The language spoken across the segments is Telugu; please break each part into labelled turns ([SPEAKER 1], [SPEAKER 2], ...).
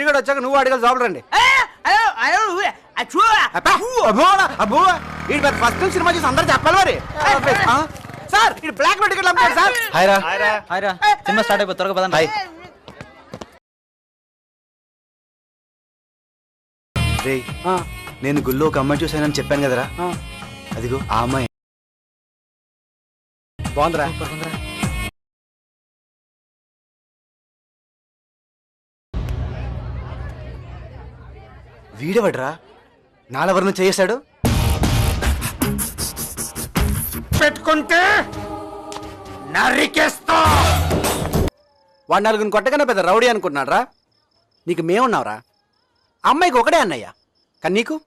[SPEAKER 1] ఇక్కడ వచ్చాక నువ్వు అడగాలి జాబ్ రండి. అబ్బా, అబ్బో, అబ్బో ఈ ఫస్ట్ సినిమా చూసి అందరూ చెప్పాలి మరి. సార్ ఇది బ్లాక్లో టికెట్లు సార్.
[SPEAKER 2] సినిమా స్టార్ట్ అయిపోయి త్వరగా పదండి.
[SPEAKER 3] రే నేను గుళ్ళో ఒక అమ్మాయి చూశానని చెప్పాను కదరా. అదిగో ఆ అమ్మాయి.
[SPEAKER 1] బాగుందిరా.
[SPEAKER 3] వీడెవడ్రా? నాలెవరిని చేసాడు
[SPEAKER 1] పెట్టుకుంటే నరికేస్తా. వాడు నలుగురిని కొట్టగానే పెద్ద రౌడీ అనుకుంటున్నాడ్రా. నీకు మేమున్నావురా? అమ్మాయికి ఒకటే అన్నయ్య. కానీ నీకు?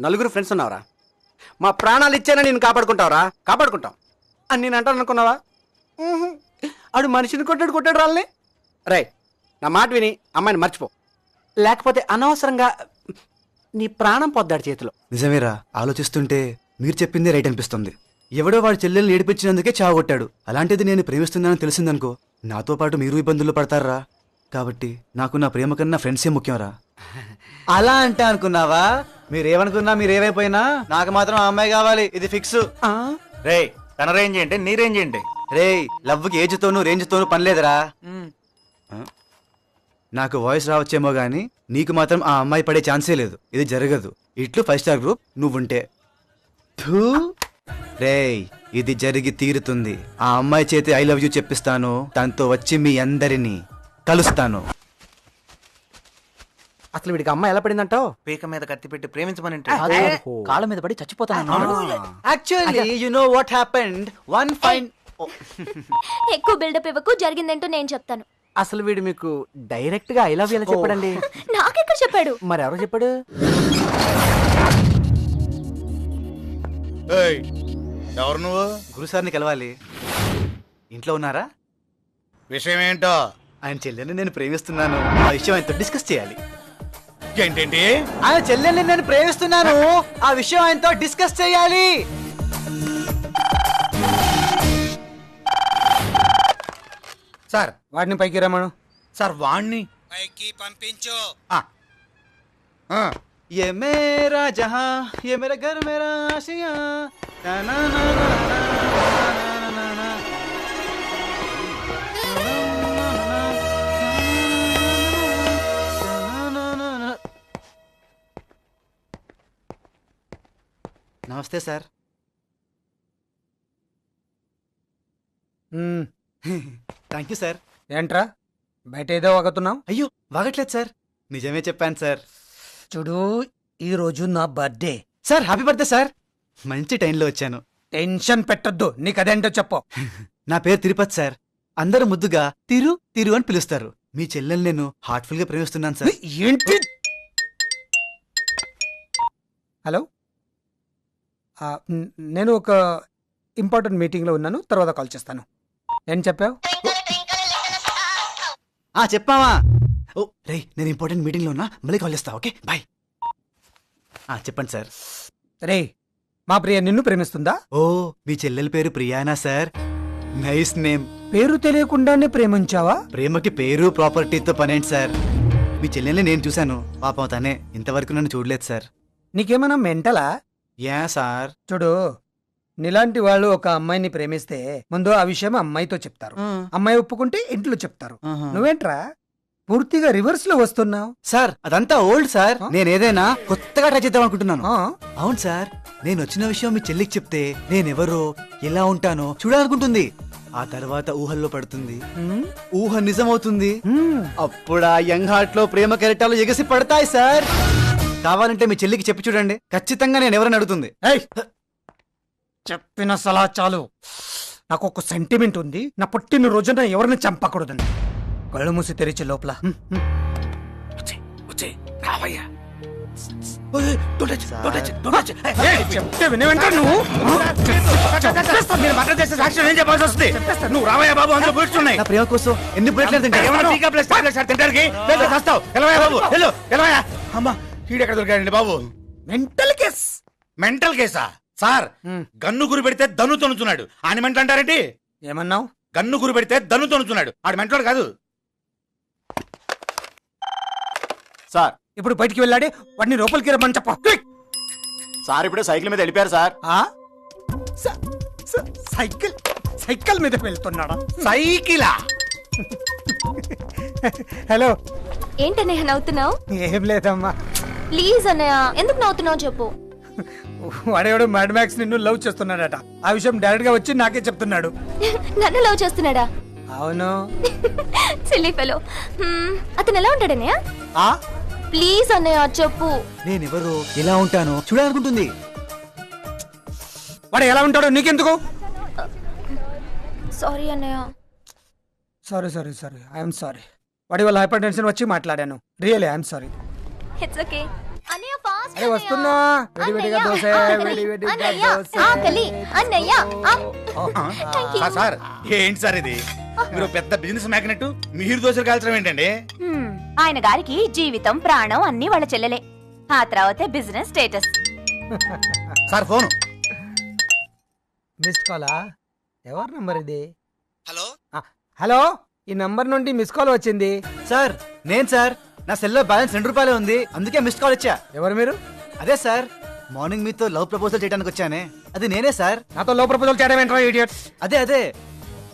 [SPEAKER 1] నలుగురు ఫ్రెండ్స్ ఉన్నావురా. మా ప్రాణాలు ఇచ్చానని నేను కాపాడుకుంటావురా. కాపాడుకుంటాం. అని నేను అంటాను అనుకున్నావా. ఆడు మనిషిని కొట్టాడు కొట్టాడు రాళ్ళని. రే నా మాట విని అమ్మాయిని మర్చిపో. లేకపోతే అనవసరంగా నీ ప్రాణం పొద్దాడు చేతిలో.
[SPEAKER 3] నిజమేరా ఆలోచిస్తుంటే మీరు చెప్పిందే రైట్ అనిపిస్తుంది. ఎవడో వాడి చెల్లెల్ని ఏడిపించినందుకే చావగొట్టాడు అలాంటిది నేను ప్రేమిస్తున్నానని తెలిసిందనుకో నాతో పాటు మీరు ఇబ్బందులు పడతారా? కాబట్టి నాకు నా ప్రేమ కన్నా ఫ్రెండ్సే ముఖ్యంరా. అలా అంటే అనుకున్నావా? మీరేమనుకున్నా మీరేమైపోయినా నాకు మాత్రం ఆ అమ్మాయి కావాలి. ఇది ఫిక్స్.
[SPEAKER 1] ఆ?
[SPEAKER 2] రే తన రేంజ్ ఏంటి? నీ రేంజ్ ఏంటి?
[SPEAKER 3] రేయ్ లవ్కి ఏజ్తోనూ రేంజ్తోనూ పనిలేదురా ఆ? నాకు వాయిస్ రావచ్చేమో గానీ నీకు మాత్రం ఆ అమ్మాయి పడే ఛాన్సే లేదు. ఇది జరగదు. ఇట్లు ఫైవ్ స్టార్ గ్రూప్ నువ్వుంటే. థూ. రేయ్ ఇది జరిగి తీరుతుంది. ఆ అమ్మాయి చేతి ఐ లవ్ యూ చెప్పిస్తాను. తనతో వచ్చి మీ అందరినీ కలుస్తాను.
[SPEAKER 1] అసలు వీడికి అమ్మాయి ఎలా పడిందంటావు?
[SPEAKER 2] పీక మీద కత్తి పెట్టి ప్రేమించమని
[SPEAKER 4] కాళ్ళ మీద పడి చచ్చిపోతాను
[SPEAKER 3] actually you know what happened one fine
[SPEAKER 5] ఎక్కువ బిల్డప్ ఇవ్వకు జరిగిందేంటో నేను చెప్తాను.
[SPEAKER 1] అసలు వీడు మీకు డైరెక్ట్గా ఐ లవ్ ఎలా చెప్పాడండి?
[SPEAKER 5] నాకెక్కడ చెప్పాడు?
[SPEAKER 1] మరి ఎవరు చెప్పాడు?
[SPEAKER 6] ఎవరు నువ్వు?
[SPEAKER 3] గురుసార్ని కలవాలి. ఇంట్లో ఉన్నారా?
[SPEAKER 6] విషయం ఏంటో
[SPEAKER 3] ఆయన చెల్లెల్ని నేను ప్రేమిస్తున్నాను. ఆ విషయం ఆయనతో డిస్కస్ చేయాలి.
[SPEAKER 6] ఏంటేంటి
[SPEAKER 3] ఆయన చెల్లెల్ని నేను ప్రేమిస్తున్నాను. ఆ విషయం ఆయనతో డిస్కస్ చేయాలి.
[SPEAKER 6] సార్
[SPEAKER 1] వాడిని పైకి రమ్మను
[SPEAKER 6] సార్ వాణ్ణి పైకి పంపించు
[SPEAKER 3] ये मेरा जहां ये मेरा घर मेरा आशिया ना ना ना ना ना ना ना ना నమస్తే sir
[SPEAKER 1] hmm.
[SPEAKER 3] Thank you sir
[SPEAKER 1] ఏంట్రా? బయట ఏదో వాగుతున్నావు?
[SPEAKER 3] అయ్యో వాగట్లేదు సార్ నిజమే చెప్పాను సార్
[SPEAKER 1] చూడు ఈ రోజు నా birthday.
[SPEAKER 3] Sir happy birthday sir మంచి టైంలో వచ్చాను.
[SPEAKER 1] టెన్షన్ పెట్టొద్దు నీకు అదేంటో చెప్పు.
[SPEAKER 3] నా పేరు తిరుపతి సార్ అందరూ ముద్దుగా తిరు తిరు అని పిలుస్తారు. మీ చెల్లెల్ని నేను హార్ట్ఫుల్గా ప్రేమిస్తున్నాను సార్
[SPEAKER 1] ఏంటి? హలో? నేను ఒక ఇంపార్టెంట్ మీటింగ్లో ఉన్నాను తర్వాత కాల్ చేస్తాను. ఏం చెప్పావు?
[SPEAKER 3] ఆ చెప్పావా? ఓ రే నేను ఇంపార్టెంట్ మీటింగ్లో ఉన్నా మళ్ళీ కాల్ చేస్తా ఓకే? బాయ్. ఆ చెప్పండి సార్.
[SPEAKER 1] రే మా ప్రియ నిన్ను ప్రేమిస్తుందా?
[SPEAKER 3] ఓ మీ చెల్లెల పేరు ప్రియానా సార్? Nice name.
[SPEAKER 1] పేరు తెలియకుండానే ప్రేమించావా?
[SPEAKER 3] ప్రేమకి పేరు ప్రాపర్టీతో పనేంటి సార్? మీ చెల్లెల్ని నేను చూశాను. పాపం తనే. ఇంతవరకు నన్ను చూడలేదు సార్.
[SPEAKER 1] నీకేమైనా మెంటలా?
[SPEAKER 3] Yeah sir.
[SPEAKER 1] చూడు నీలాంటి వాళ్ళు ఒక అమ్మాయిని ప్రేమిస్తే ముందు ఆ విషయం అమ్మాయితో చెప్తారు. అమ్మాయి ఒప్పుకుంటే ఇంట్లో చెప్తారు. నువ్వేంట్రా? పూర్తిగా రివర్స్లో వస్తున్నావు?
[SPEAKER 3] సార్ అదంతా ఓల్డ్ సార్? నేను ఏదైనా కొత్తగా ట్రై చేద్దాం అనుకుంటున్నాను? అవును సార్ నేను వచ్చిన విషయం మీ చెల్లికి చెప్తే నేనెవరో ఎలా ఉంటానో చూడాలనుకుంటుంది. ఆ తర్వాత ఊహల్లో పడుతుంది. ఊహ నిజమవుతుంది. అప్పుడు ఆ యంగ్ హార్ట్లో ప్రేమ కెరటాలు ఎగసి పడతాయి సార్. కావాలంటే మీ చెల్లికి చెప్పి చూడండి. ఖచ్చితంగా నేను ఎవరైనా అడుగుతుంది!
[SPEAKER 1] చెప్పిన సలహా చాలు. నాకు ఒక సెంటిమెంట్ ఉంది. నా పుట్టిన రోజున ఎవరిని చంపకూడదని. కళ్ళు మూసి తెరిచే లోపల. చెప్తే వినేవంటే నువ్వు?
[SPEAKER 6] నువ్వు రావయ్యా బాబు అందులో కూర్చున్నాయి
[SPEAKER 3] నా ప్రేమ కోసం ఎన్ని ప్లేట్లు తింటారు?
[SPEAKER 6] ఏమన్నా పీకా ప్లస్ టాబ్లెట్స్ సార్ తింటానికి? లేదు వస్తావు ఎలవయ్యా బాబు వెళ్ళు ఎలవయ్యా అమ్మా. ఈడెక్కడ దొరికాడండి బాబు?
[SPEAKER 1] మెంటల్ కేస్
[SPEAKER 6] మెంటల్ కేసా సార్. గన్ను గురి పెడితే దన్ను తొనుతున్నాడు ఆయన మెంటల్ అంటారేంటి?
[SPEAKER 1] ఏమన్నావు?
[SPEAKER 6] గన్ను గురి పెడితే దన్ను తొనుతున్నాడు ఆడు మెంటల్ కాదు. సార్.
[SPEAKER 7] ఇప్పుడు బయటికి వెళ్ళాడి వాడిని లోపలికి రమ్మని చెప్ప!
[SPEAKER 6] సార్ ఇప్పుడే సైకిల్ మీద వెళ్ళిపోయారు సార్.
[SPEAKER 7] ఆ? స- స- సైకిల్ సైకిల్ మీద వెళ్తున్నాడా?
[SPEAKER 6] సైకిలా?
[SPEAKER 7] హలో.
[SPEAKER 5] ఏంటన్నయ్య నవ్వుతున్నావు?
[SPEAKER 7] ఏం లేదమ్మా.
[SPEAKER 5] ప్లీజ్ అన్నయ్య ఎందుకు నవ్వుతున్నావు చెప్పు.
[SPEAKER 7] వాడేవాడు మ్యాడ్ మ్యాక్స్ నిన్ను లవ్ చేస్తున్నాడట. ఆ విషయం డైరెక్ట్గా వచ్చి నాకే చెప్తున్నాడు.
[SPEAKER 5] నన్ను లవ్ చేస్తున్నాడా?
[SPEAKER 7] అవును.
[SPEAKER 5] సిల్లీ ఫెలో అతను ఎలా ఉంటాడన్నయ్య?
[SPEAKER 7] ఆ?
[SPEAKER 5] ప్లీజ్ అన్నయ్య చెప్పు.
[SPEAKER 3] నేనెవరు? ఎలా ఉంటానో? చూడాలనుకుంటుంది.
[SPEAKER 7] వాడు ఎలా ఉంటాడో నీకెందుకు?
[SPEAKER 5] సారీ అన్నయ్య.
[SPEAKER 7] Sorry sorry sorry I'm sorry వాడి వల్ల హైపర్ టెన్షన్ వచ్చి మాట్లాడాను. Really
[SPEAKER 5] I'm sorry it's okay
[SPEAKER 7] అరే వస్తున్నా? వేడి వేడిగా దోశ వేడి వేడిగా దోశ.
[SPEAKER 5] ఆకలి అన్నయ్య.
[SPEAKER 6] సార్ ఏంటి సార్ ఇది? మీరు పెద్ద బిజినెస్ మ్యాగ్నెట్ మీరు దోశలు కాల్చడం ఏంటండి?
[SPEAKER 8] ఆయన గారికి జీవితం ప్రాణం అన్ని వాళ్ళ చెల్లెలే. ఆ తర్వాతే business status.
[SPEAKER 6] Sir phone.
[SPEAKER 7] Missed కాలా? ఎవరి నంబర్ ఇది?
[SPEAKER 3] హలో?
[SPEAKER 7] హలో? ఈ నంబర్ నుండి మిస్ కాల్ వచ్చింది.
[SPEAKER 3] సార్ నేను సార్. నా సెల్లో బ్యాలెన్స్ రెండు రూపాయలే ఉంది. అందుకే మిస్డ్ కాల్ ఇచ్చా.
[SPEAKER 7] ఎవరు మీరు?
[SPEAKER 3] అదే సార్. మార్నింగ్ మీతో లవ్ ప్రపోజల్ చేయడానికి వచ్చానే. అది నేనే సార్.
[SPEAKER 7] నాతో లో ప్రపోజల్ చేయడం ఏంట్రా
[SPEAKER 3] అదే అదే.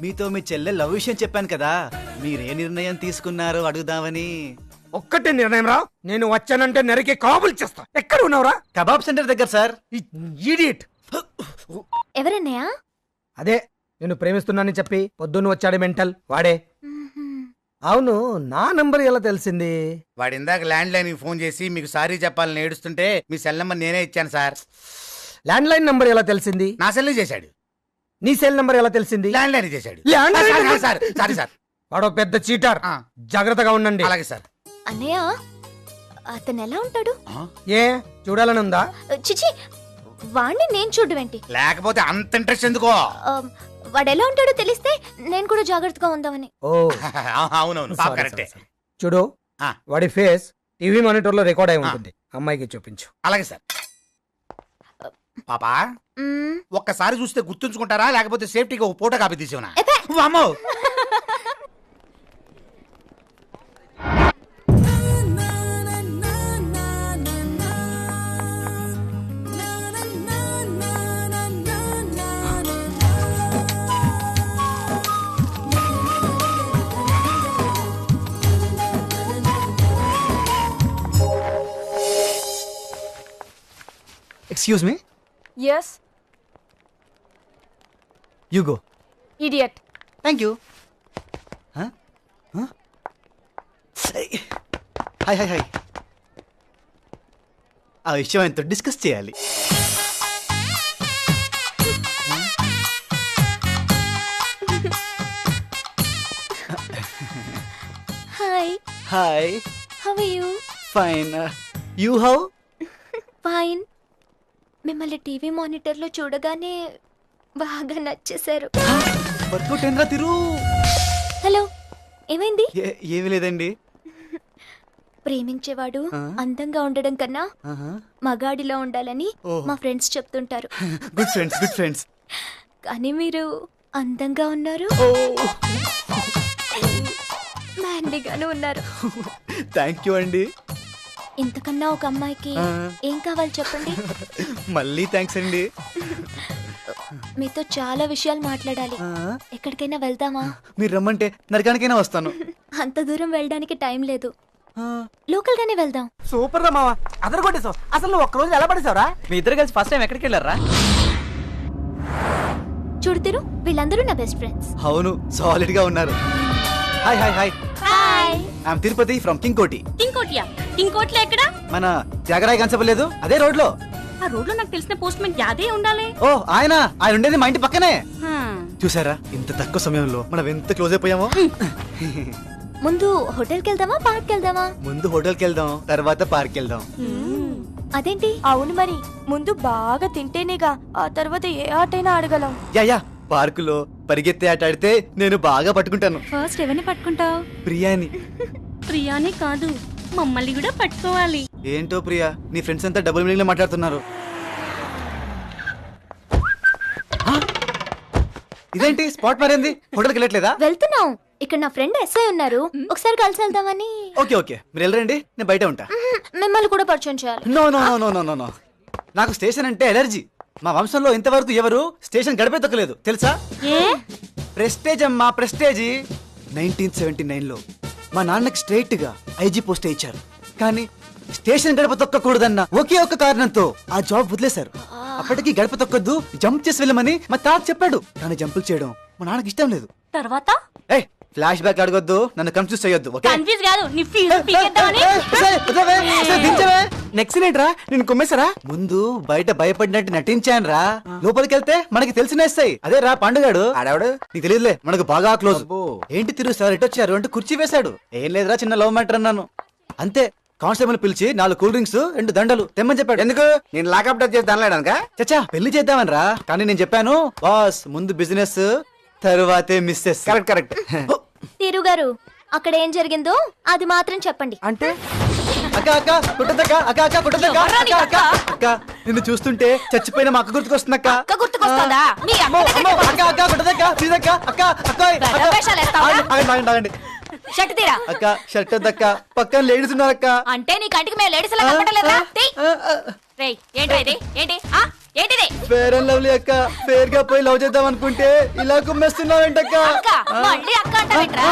[SPEAKER 3] మీతో మీ చెల్లె లవ్ విషయం చెప్పాను కదా. మీరే నిర్ణయం తీసుకున్నారో అడుగుదామని.
[SPEAKER 7] ఒక్కటే నిర్ణయం రా. నేను వచ్చానంటే నరికి కాబుల్ చేస్తా. ఎక్కడ ఉన్నావురా?
[SPEAKER 3] కబాబ్ సెంటర్ దగ్గర సార్.
[SPEAKER 7] ఇడియట్
[SPEAKER 5] ఎవరన్నయ్య?
[SPEAKER 7] అదే నేను ప్రేమిస్తున్నానని చెప్పి పొద్దున్న వచ్చాడు మెంటల్. వాడే. అవును నా నంబర్ ఎలా తెలిసింది?
[SPEAKER 6] వాడు ఇందాక ల్యాండ్ లైన్ ఫోన్ చేసి మీకు సారీ చెప్పాలని ఏడుస్తుంటే మీ సెల్ నెంబర్ నేనే ఇచ్చాను సార్.
[SPEAKER 7] ల్యాండ్ లైన్ నంబర్ ఎలా తెలిసింది?
[SPEAKER 6] నా సెల్ చేశాడు.
[SPEAKER 7] నీ సెల్ నంబర్ ఎలా తెలిసింది?
[SPEAKER 6] ల్యాండ్ లైన్ చేశాడు. Landline
[SPEAKER 7] sir,
[SPEAKER 6] sir sorry sir
[SPEAKER 7] వాడో పెద్ద చీటర్.
[SPEAKER 6] ఆ.
[SPEAKER 7] జాగ్రత్తగా ఉండండి.
[SPEAKER 6] అలాగే సార్.
[SPEAKER 5] అన్నయ్య అతను ఎలా ఉంటాడు?
[SPEAKER 7] ఏ చూడాలని ఉందా?
[SPEAKER 5] చిచి వాణ్ణి నేను చూడడం ఏంటి?
[SPEAKER 6] లేకపోతే అంత ఇంట్రెస్ట్ ఎందుకో?
[SPEAKER 5] వాడు ఎలా ఉంటాడో తెలిస్తే నేను కూడా జాగ్రత్తగా ఉందామని.
[SPEAKER 7] ఓ.
[SPEAKER 6] అవునవును. పాప కరెక్టే.
[SPEAKER 7] చూడు
[SPEAKER 6] ఆ.
[SPEAKER 7] వాడి ఫేస్ టీవీ మానిటర్లో రికార్డ్ అయి ఉంటుంది. అమ్మాయికి చూపించు.
[SPEAKER 6] అలాగే సార్. పాపా
[SPEAKER 5] మ్మ్.
[SPEAKER 6] ఒక్కసారి చూస్తే గుర్తుంచుకుంటారా? లేకపోతే సేఫ్టీగా ఒక ఫోటో కాపీ తీసేవనా?
[SPEAKER 5] ఎపే.
[SPEAKER 6] అమ్మో
[SPEAKER 3] excuse me
[SPEAKER 8] yes
[SPEAKER 3] you go
[SPEAKER 8] idiot
[SPEAKER 3] thank you hi hi hi ఆ విషయం ఆయనతో డిస్కస్ చేయాలి.
[SPEAKER 5] Hi
[SPEAKER 3] hi
[SPEAKER 5] how are you
[SPEAKER 3] fine you how
[SPEAKER 5] fine మిమ్మల్ని టీవీ మానిటర్లో చూడగానే బాగా నచ్చేశారు.
[SPEAKER 3] వర్కౌట్ ఏంద్రా తిరు?
[SPEAKER 5] హలో ఏమైంది?
[SPEAKER 3] ఏమీ లేదండి.
[SPEAKER 5] ప్రేమించేవాడు? అందంగా ఉండడం కన్నా మగాడిలో ఉండాలని. మా ఫ్రెండ్స్ చెప్తుంటారు.
[SPEAKER 3] Good friends good friends.
[SPEAKER 5] కానీ మీరు అందంగా ఉన్నారు. మ్యాన్లీగాను ఉన్నారు.
[SPEAKER 3] థ్యాంక్ యూ అండి.
[SPEAKER 5] ఇంతకన్నా ఒక అమ్మాయికి. ఏం కావాలి చెప్పండి?
[SPEAKER 3] మళ్ళీ థ్యాంక్స్ అండి.
[SPEAKER 5] మీతో చాలా విషయాలు మాట్లాడాలి. ఎక్కడికైనా వెళ్దామా?
[SPEAKER 3] మీరు రమ్మంటే నరకానికైనా వస్తాను.
[SPEAKER 5] అంత దూరం వెళ్ళడానికి టైం లేదు. లోకల్ గానే వెళ్దాం.
[SPEAKER 1] సూపర్ రా మావా. అదరు కొట్టేసావు. అసలు నువ్వు ఒక్క రోజు ఎలా పడేసావురా?
[SPEAKER 4] మీ ఇద్దరు కలిసి ఫస్ట్ టైం ఎక్కడికి వెళ్ళారా?
[SPEAKER 5] చూడుతిరు వీళ్ళందరూ నా బెస్ట్ ఫ్రెండ్స్
[SPEAKER 3] అవును సాలిడ్గా ఉన్నారు. Hi hi hi
[SPEAKER 5] hi
[SPEAKER 3] I'm Tirupati from Kingkoti
[SPEAKER 8] ఇంకోటియా ఇంకోట్లే ఎక్కడ?
[SPEAKER 3] మన త్యాగరాయ కన్సబ్ లేదు అదే రోడ్లో
[SPEAKER 8] ఆ రోడ్లో నాకు తెలిసిన పోస్ట్ మ్యాన్ యాదే ఉండాలి.
[SPEAKER 3] ఓ ఆయన ఆయన ఉండేది మా ఇంటి పక్కనే. చూసారా? ఇంత తక్కువ సమయంలో మనం ఎంత క్లోజ్ అయిపోయామో.
[SPEAKER 5] ముందు హోటల్కి వెళ్దామా పార్క్ వెళ్దామా?
[SPEAKER 3] ముందు హోటల్కి వెళ్దాం తర్వాత పార్క్ వెళ్దాం.
[SPEAKER 5] అదేంటి?
[SPEAKER 8] అవును మరి ముందు బాగా తింటేనేగా ఆ తర్వాత ఏ ఆటైనా ఆడగలం.
[SPEAKER 3] యా యా పార్కులో పరిగెత్తే ఆట ఆడితే నేను బాగా పట్టుకుంటాను.
[SPEAKER 8] ఫస్ట్ ఎవరిని పట్టుకుంటావు?
[SPEAKER 3] ప్రియాని.
[SPEAKER 8] ప్రియానే కాదు మమ్మల్ని కూడా పట్టుకోవాలి.
[SPEAKER 3] ఏంటో ప్రియా నీ ఫ్రెండ్స్ అంతా డబుల్ మీనింగ్లో మాట్లాడుతున్నారు? ఇదేంటి? స్పాట్ మారింది? హోటల్కి వెళ్ళట్లేదా?
[SPEAKER 5] వెళ్తున్నాం. ఇక్కడ నా ఫ్రెండ్ ఎస్ఐ ఉన్నారు. ఒకసారి కలిసి వెళ్దామని.
[SPEAKER 3] Okay okay. మీరు వెళ్ళరండి నేను బయట ఉంటా.
[SPEAKER 5] మ్మ్, మిమ్మల్ని కూడా పరిచయం చేయాలి.
[SPEAKER 3] No no no no no no no. నాకు స్టేషన్ అంటే ఎలర్జీ. మా వంశంలో ఇంతవరకు ఎవరు స్టేషన్ గడిపే తొక్కలేదు. తెలుసా? ప్రెస్టేజ్ అమ్మా ప్రెస్టేజ్. నైన్టీన్ సెవెంటీ నైన్లో మా నాన్నకి స్ట్రైట్గా ఐజీ పోస్ట్ ఇచ్చారు. కానీ స్టేషన్ గడప తొక్కకూడదన్న ఒకే ఒక్క కారణంతో ఆ జాబ్ వదిలేశారు. అప్పటికి గడప తొక్కద్దు జంప్ చేసి వెళ్ళమని మా తాత చెప్పాడు. కానీ జంపులు చేయడం మా నాన్నకి ఇష్టం లేదు.
[SPEAKER 8] తర్వాత?
[SPEAKER 3] ఏ ఫ్లాష్ బ్యాక్ అడగొద్దు నన్ను కన్ఫ్యూజ్ చేయొద్దు ఓకే?
[SPEAKER 8] కన్ఫ్యూజ్ కాదు నీ ఫీజు పీకేద్దామని.
[SPEAKER 1] నెక్స్ట్ ఏంట్రా నేను కొమ్మేశారా?
[SPEAKER 3] ముందు బయట భయపడినట్టు నటించాను రా లోపలికి వెళ్తే మనకి తెలిసినేస్తాయి అదే రా పండుగాడు?
[SPEAKER 1] ఆడావిడు?
[SPEAKER 3] నీకు తెలియదులే మనకు బాగా క్లోజ్. ఏంటి తిరుగు సార్ ఎటు వచ్చారు? అంటే కుర్చీ వేశాడు. ఏం లేదురా చిన్న లవ్ మ్యాటర్ అన్నాను. అంతే కానిస్టేబుల్ పిలిచి నాలుగు కూల్ డ్రింక్స్ రెండు దండలు తెమ్మని చెప్పాడు.
[SPEAKER 1] ఎందుకు? నేను లాకప్ డచ్ చేసి దానిలేడానుక
[SPEAKER 3] చచ్చా పెళ్ళి చేద్దామని రా కానీ నేను చెప్పాను బాస్ ముందు బిజినెస్ తరువాతే మిస్సెస్.
[SPEAKER 1] Correct correct.
[SPEAKER 5] తీరు గారు అక్కడ ఏం జరిగిందో అది మాత్రం చెప్పండి.
[SPEAKER 1] అంటే?
[SPEAKER 3] అక్క అక్క కుట్టదక్క అక్క అక్క కుట్టదక్క
[SPEAKER 8] ఎవర్రా
[SPEAKER 3] అక్క
[SPEAKER 8] నీకు
[SPEAKER 3] అక్క అక్క? నిన్ను చూస్తుంటే చచ్చిపోయిన మా అక్క గుర్తుకొస్తుందక్క
[SPEAKER 8] అక్క. గుర్తుకొస్తుందా? మీ అక్క
[SPEAKER 3] అమ్మో,
[SPEAKER 8] దగ్గరికి
[SPEAKER 3] అమ్మో, అక్క అక్క కుట్టదక్క ప్లీజ్ అక్క అక్క అక్క.
[SPEAKER 8] పెద్ద వేషాలు వేస్తావా?
[SPEAKER 3] ఆగండి, ఆగండి, ఆగండి, ఆగండి.
[SPEAKER 8] షర్ట్ తీరా?
[SPEAKER 3] అక్క షర్ట్ వద్దక్క. పక్కన లేడీస్ ఉన్నారక్క
[SPEAKER 8] అంటే నీ కంటికి మేము లేడీస్ లా కనపడలేదా? రేయ్ ఏంటి ఇది? ఏంటి? ఆ? ఏంటిది?
[SPEAKER 3] ఫేర్ అండ్ లవ్లీ అక్క. ఫేర్గా పోయి లవ్ చేద్దాం అనుకుంటే ఇలా కుమ్మేస్తున్నావేంటక్క?
[SPEAKER 8] అక్క మళ్ళీ అక్క అంటావేంట్రా?